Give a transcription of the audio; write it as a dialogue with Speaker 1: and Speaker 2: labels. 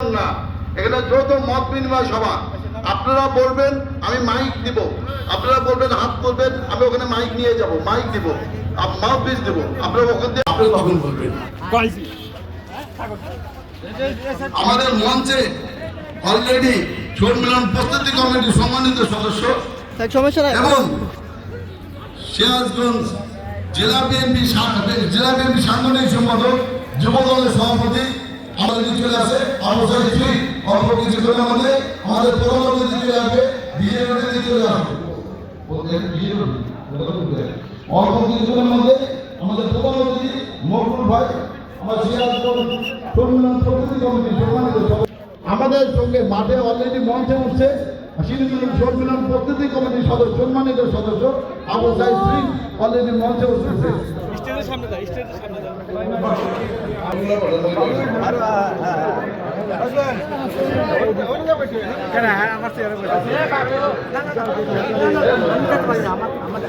Speaker 1: না। এখানে যৌথ মত বিনিময় সভা। আপনারা বলবেন আমি মাইক দিব। আপনারা বলবেন হাত তুলবেন আমি ওখানে মাইক নিয়ে যাব মাইক দিব। মাউথ পিস দিব। আপনারা ওখান থেকে আপনি তখন বলবেন। আমাদের মঞ্চে অলরেডি সম্মেলন প্রস্তুতি কমিটির সম্মানিত সদস্য এবং সিরাজগঞ্জ জেলা বিএনপি জেলা বিএনপি সাংগঠনিক সম্পাদক যুব অবশ্যই অল্প কিছুক্ষণের মধ্যে আমাদের প্রধান অতিথি চলে আসবে চলে অল্প কিছুক্ষণের মধ্যে আমাদের প্রধান অতিথি মকবুল ভাই আমার সিরাজগঞ্জ সম্মেলন প্রতিনিধি কমিটি সম্মানিত আমাদের সঙ্গে মাঠে অলরেডি মঞ্চে উঠছে শিলিগুড়ি সম্মেলন প্রতিনিধি কমিটির সদস্য সম্মানিত সদস্য আবু সাইদ সিং অলরেডি মঞ্চে উঠছে।
Speaker 2: স্টেজের সামনে স্টেজের সামনে দাও